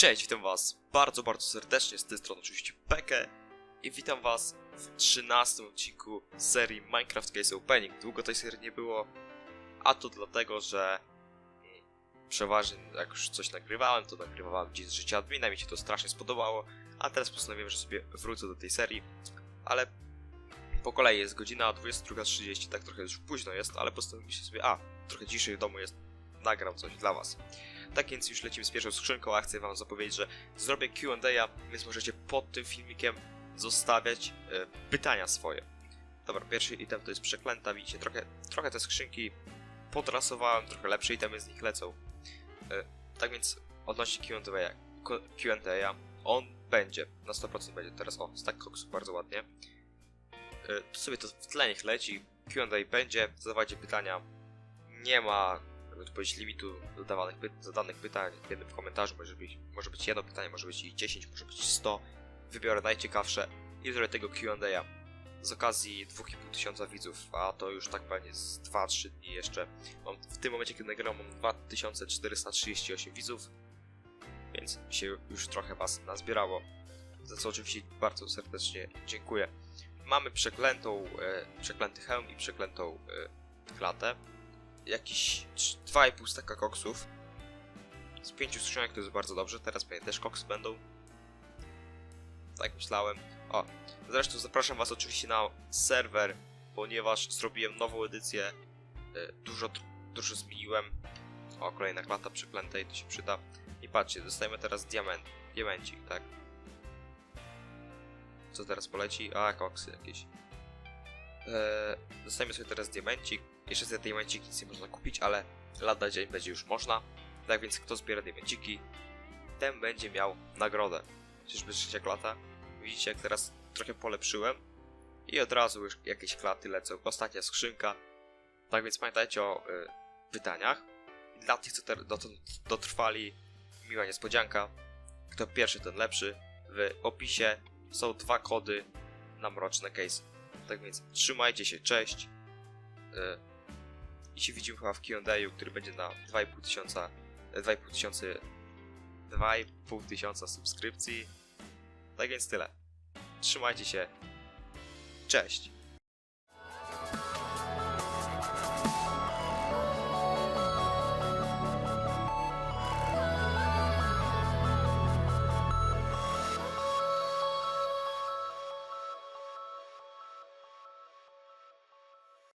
Cześć, witam was bardzo, bardzo serdecznie, z tej strony oczywiście Bekę i witam was w 13 odcinku serii Minecraft Case Opening. Długo tej serii nie było, a to dlatego, że mm, przeważnie jak już coś nagrywałem, to nagrywałem dzień z życia admina, mi się to strasznie spodobało, a teraz postanowiłem, że sobie wrócę do tej serii, ale po kolei jest godzina 22.30, tak trochę już późno jest, ale postanowiłem sobie, a, trochę ciszej w domu jest, nagram coś dla was. Tak więc już lecimy z pierwszą skrzynką, a chcę wam zapowiedzieć, że zrobię Q&A, więc możecie pod tym filmikiem zostawiać e, pytania swoje. Dobra, pierwszy item to jest przeklęta, widzicie, trochę, trochę te skrzynki podrasowałem, trochę lepsze itemy z nich lecą. E, tak więc odnośnie Q&A, on będzie, na 100% będzie teraz, o, stack koksu, bardzo ładnie. E, sobie to w tle niech leci, Q&A będzie, zadawajcie pytania, nie ma jakby to powiedzieć, limitu zadawanych py zadanych pytań w jednym komentarzu. Może być, może być jedno pytanie, może być i 10, może być 100. Wybiorę najciekawsze i zrobię tego Q&A z okazji 2,5 tysiąca widzów, a to już tak pewnie z 2-3 dni jeszcze. Mam, w tym momencie, kiedy nagrywam, mam 2438 widzów, więc się już trochę was nazbierało, za co oczywiście bardzo serdecznie dziękuję. Mamy przeklętą, e, przeklęty hełm i przeklętą e, klatę jakieś 2,5 staka koksów. Z 5 skrzynek to jest bardzo dobrze. Teraz pewnie też koksy będą. Tak myślałem. O, zresztą zapraszam Was oczywiście na serwer, ponieważ zrobiłem nową edycję. E, Dużo, dużo zmieniłem. O, kolejna klata przeklętej, to się przyda. I patrzcie, dostajemy teraz diament, diamencik, tak? Co teraz poleci? A, koksy jakieś. Eee, dostajemy sobie teraz diamencik. Jeszcze za diamenciki nic nie można kupić, ale lada dzień będzie już można. Tak więc kto zbiera diamenciki, ten będzie miał nagrodę. Czyżby trzecia klata? Widzicie jak teraz trochę polepszyłem. I od razu już jakieś klaty lecą. Ostatnia skrzynka. Tak więc pamiętajcie o y, pytaniach. Dla tych, co dotąd dotrwali, miła niespodzianka. Kto pierwszy, ten lepszy. W opisie są dwa kody na mroczne case. Tak więc trzymajcie się, cześć. Y, I się widzimy chyba w Q&A, który będzie na 2,5 tysiąca 2,5 tysiące 2,5 tysiąca subskrypcji. Tak więc tyle. Trzymajcie się. Cześć.